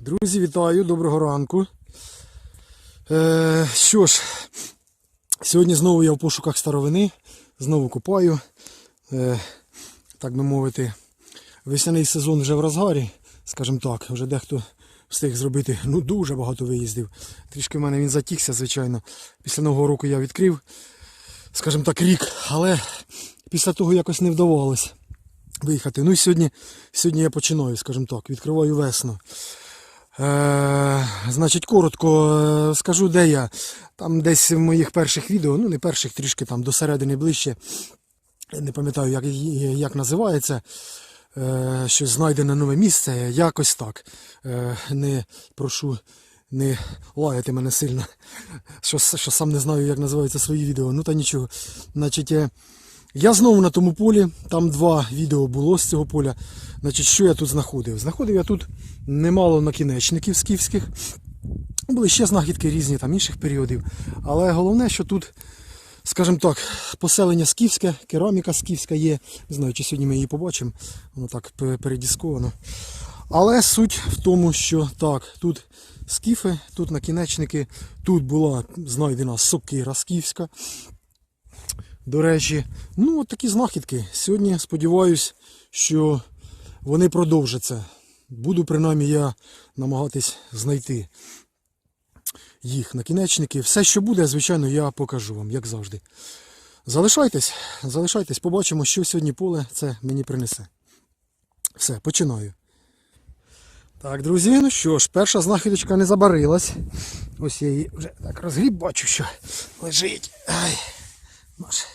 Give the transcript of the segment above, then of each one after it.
Друзі, вітаю, доброго ранку. Е, що ж, сьогодні знову я в пошуках старовини, знову копаю. Е, так би мовити, весняний сезон вже в розгарі, скажімо так, вже дехто встиг зробити ну, дуже багато виїздів. Трішки в мене він затікся, звичайно. Після Нового року я відкрив, скажімо так, рік, але після того якось не вдавалось виїхати. Ну і сьогодні, сьогодні я починаю, скажімо так, відкриваю весну. Е, значить, коротко е, скажу, де я. Там десь в моїх перших відео, ну не перших, трішки там до середини ближче. Не пам'ятаю, як, як називається. Е, щось знайдене нове місце, якось так. Е, не прошу не лаяти мене сильно, що, що сам не знаю, як називаються свої відео. Ну та нічого. Значить, я знову на тому полі, там два відео було з цього поля. Значить, що я тут знаходив? Знаходив я тут немало накінечників скіфських. Були ще знахідки різні там інших періодів. Але головне, що тут, скажімо так, поселення скіфське, кераміка скіфська є. Не знаю, чи сьогодні ми її побачимо. Воно так передісковано. Але суть в тому, що так, тут скіфи, тут накінечники, тут була знайдена сокира скіфська. До речі, ну от такі знахідки. Сьогодні сподіваюсь, що вони продовжаться. Буду принаймні я намагатись знайти їх накінечники. Все, що буде, звичайно, я покажу вам, як завжди. Залишайтесь, залишайтесь, побачимо, що сьогодні поле це мені принесе. Все, починаю. Так, друзі, ну що ж, перша знахідочка не забарилась. Ось я її вже так розгріб, бачу, що лежить. Ай, наш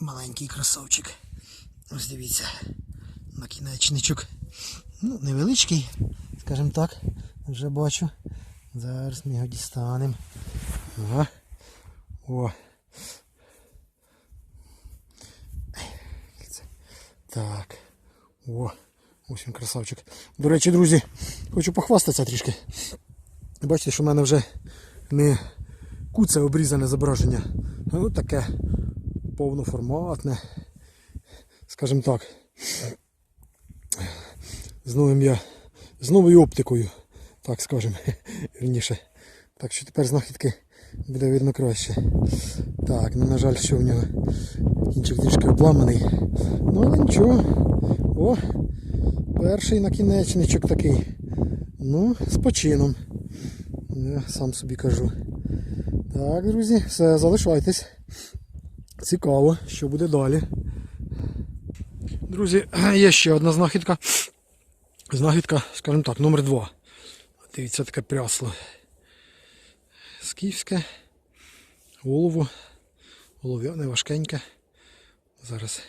маленький красавчик. Ось дивіться, накінечничок. Ну, невеличкий, скажімо так, вже бачу. Зараз ми його дістанемо. Ага. О. Так. О, ось він красавчик. До речі, друзі, хочу похвастатися трішки. Бачите, що в мене вже не куце обрізане зображення. от таке повноформатне. Скажімо так. З новим я. З новою оптикою, так скажемо, вірніше. Так що тепер знахідки буде видно краще. Так, ну на жаль, що в нього кінчик трішки обламаний. Ну але нічого. О, перший накінечничок такий. Ну, з почином. Я сам собі кажу. Так, друзі, все, залишайтесь. Цікаво, що буде далі. Друзі, є ще одна знахідка. Знахідка, скажімо так, номер два. Дивіться, таке прясло. Скіфське. Голову. Голов'яне важкеньке. Зараз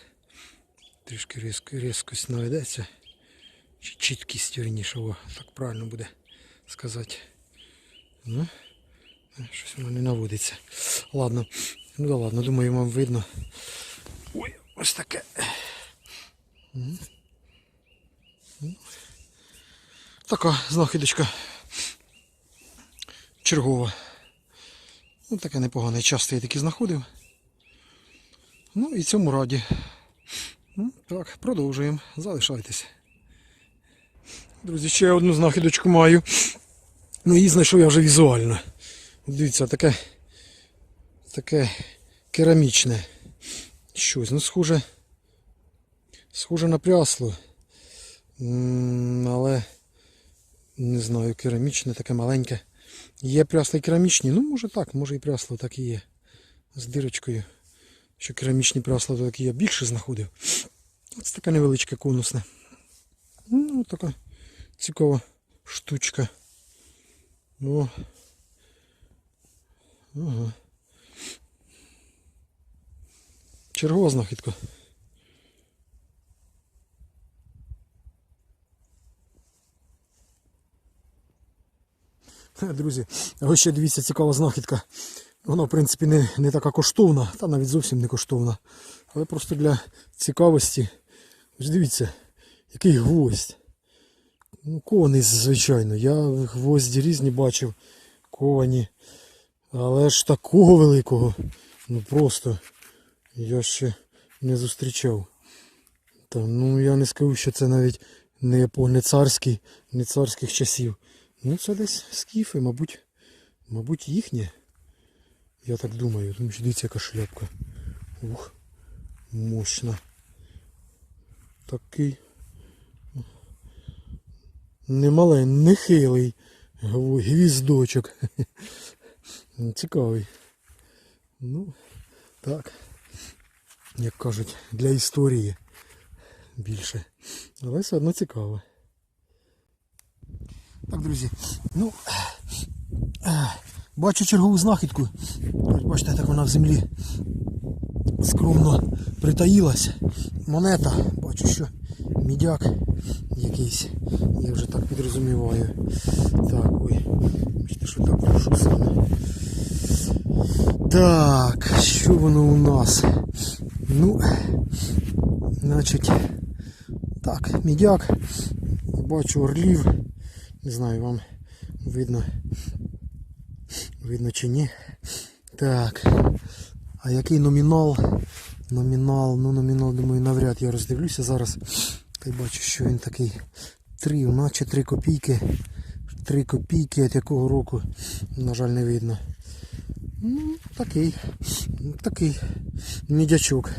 трішки різко, різкость наведеться. Чи чіткість вірніше, о, так правильно буде сказати. Ну, щось воно не наводиться. Ладно, ну да ладно, думаю, вам видно. Ой, ось таке. Така знахідочка чергова. Ну, таке непогане. Часто я такі знаходив. Ну і цьому раді. Ну, так, продовжуємо. Залишайтеся. Друзі, ще одну знахідочку маю. Ну, її знайшов я вже візуально. Дивіться, таке, таке керамічне. Щось, ну схоже. Схоже на прясло. Але не знаю, керамічне, таке маленьке. Є прясла і керамічні, ну може так, може і прясло так і є. З дирочкою. Що керамічні прясла то такі я більше знаходив. Ось таке невеличке конусне. Ну, така цікава штучка. О. Ага. Чергова знахідка. Друзі, ось ще дивіться цікава знахідка. Вона, в принципі, не, не така коштовна, та навіть зовсім не коштовна. Але просто для цікавості. Ось дивіться, який гвоздь. Ну, кований, звичайно. Я гвозді різні бачив, ковані. Але ж такого великого. Ну просто я ще не зустрічав. Та, ну я не скажу, що це навіть не, по- не царський, не царських часів. Ну, це десь скіфи, мабуть, мабуть, їхнє. Я так думаю. Тому що дивіться, яка шляпка. Ух, мощна. Такий. Немалий, нехилий гвіздочок. Цікавий. Ну, так. Як кажуть, для історії більше. Але все одно цікаво. Так, друзі. Ну, бачу чергову знахідку. Ось бачите, так вона в землі скромно притаїлась. Монета, бачу, що мідяк якийсь. Я вже так підрозуміваю. Так, ой. Бачите, що так прошу саме. Так, що воно у нас? Ну, значить, так, мідяк. Бачу орлів. Не знаю, вам видно. Видно чи ні. Так. А який номінал? Номінал, ну номінал, думаю, навряд я роздивлюся зараз. Та й бачу, що він такий 3, наче 3 копійки. 3 копійки від якого року, на жаль, не видно. Ну, такий. Такий мідячок.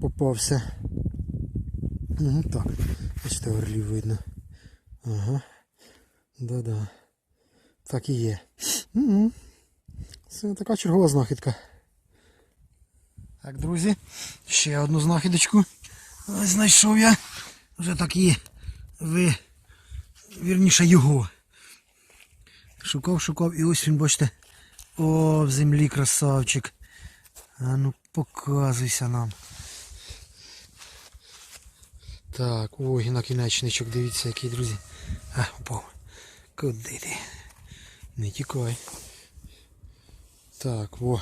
Попався. Угу, так. Бачите, орлів видно. Ага. Да-да. Так і є. Угу. Це така чергова знахідка. Так, друзі, ще одну знахідочку. Знайшов я. Вже так і ви. Вірніше його. Шукав, шукав і ось він, бачите. О, в землі красавчик. А ну показуйся нам. Так, ой, накінечничок, дивіться, який, друзі. А, упав. Куди ти? Не тікай. Так, о.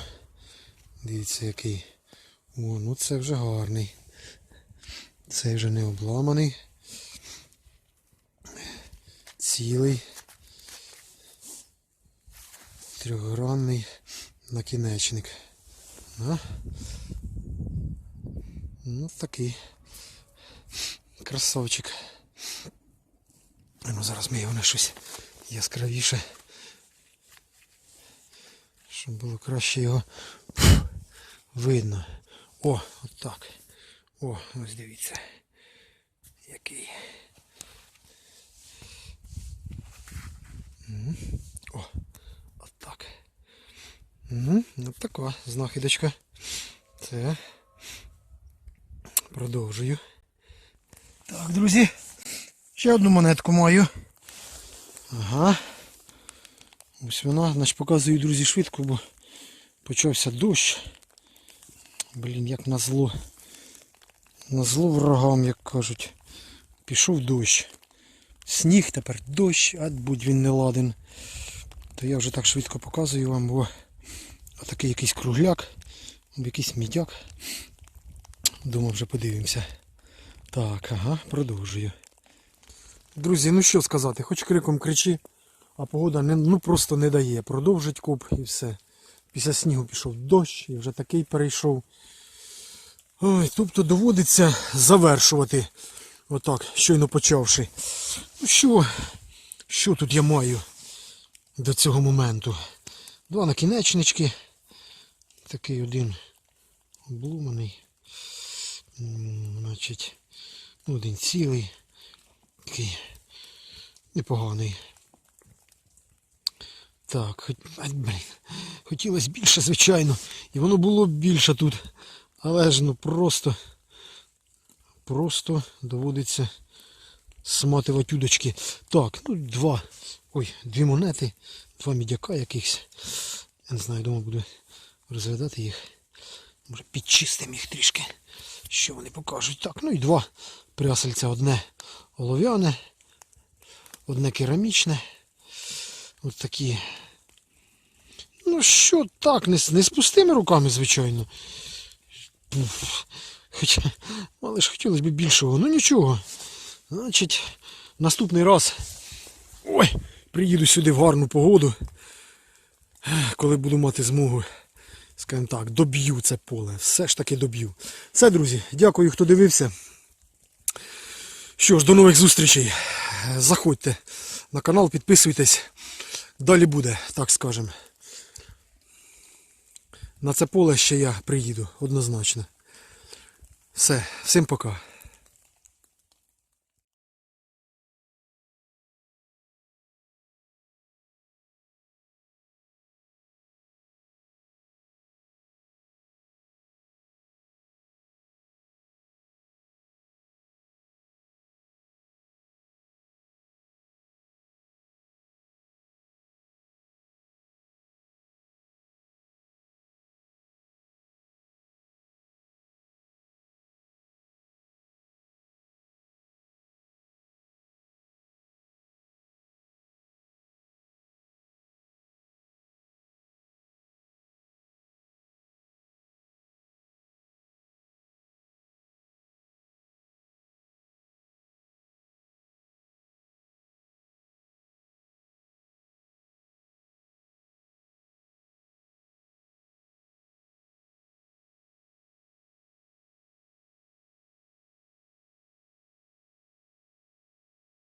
Дивіться який. О, ну це вже гарний. Цей вже не обламаний. Цілий. Трьохгранний накінечник. А? Ну такий. Красавчик. Ну зараз ми його на щось яскравіше. Щоб було краще його видно. О, отак. О, ось дивіться. Який. Отак. Ну, от така знахідочка. Це. Продовжую. Так, друзі. Ще одну монетку маю. Ага. Ось вона, значить показую, друзі, швидко, бо почався дощ. Блін, як назло. Назло ворогам, як кажуть. Пішов дощ. Сніг тепер дощ, а будь він не ладен. То я вже так швидко показую вам, бо отакий якийсь кругляк, якийсь мідяк. Думав, вже подивимося. Так, ага, продовжую. Друзі, ну що сказати, хоч криком кричи, а погода не, ну просто не дає. Продовжить коп і все. Після снігу пішов дощ і вже такий перейшов. Ой, тобто доводиться завершувати. Отак, щойно почавши. Ну що, що тут я маю до цього моменту? Два накінечнички. Такий один обломаний. Значить, ну, один цілий. Такий непоганий. Так, блін, хотілося більше, звичайно. І воно було б більше тут. Але ж ну просто, просто доводиться сматувати удочки. Так, ну два. Ой, дві монети, два мідяка якихось. Я не знаю, думаю, буду розглядати їх. Може підчистимо їх трішки. Що вони покажуть. Так, ну і два прясельця. Одне олов'яне, одне керамічне. Ось такі. Ну що, так, не, не з пустими руками, звичайно. Хоча, але ж хотілося б більшого. Ну нічого. Значить, наступний раз. Ой, приїду сюди в гарну погоду. Коли буду мати змогу, скажімо так, доб'ю це поле. Все ж таки доб'ю. Все, друзі, дякую, хто дивився. Що ж, до нових зустрічей. Заходьте на канал, підписуйтесь. Далі буде, так скажемо. На це поле ще я приїду однозначно. Все, всім пока.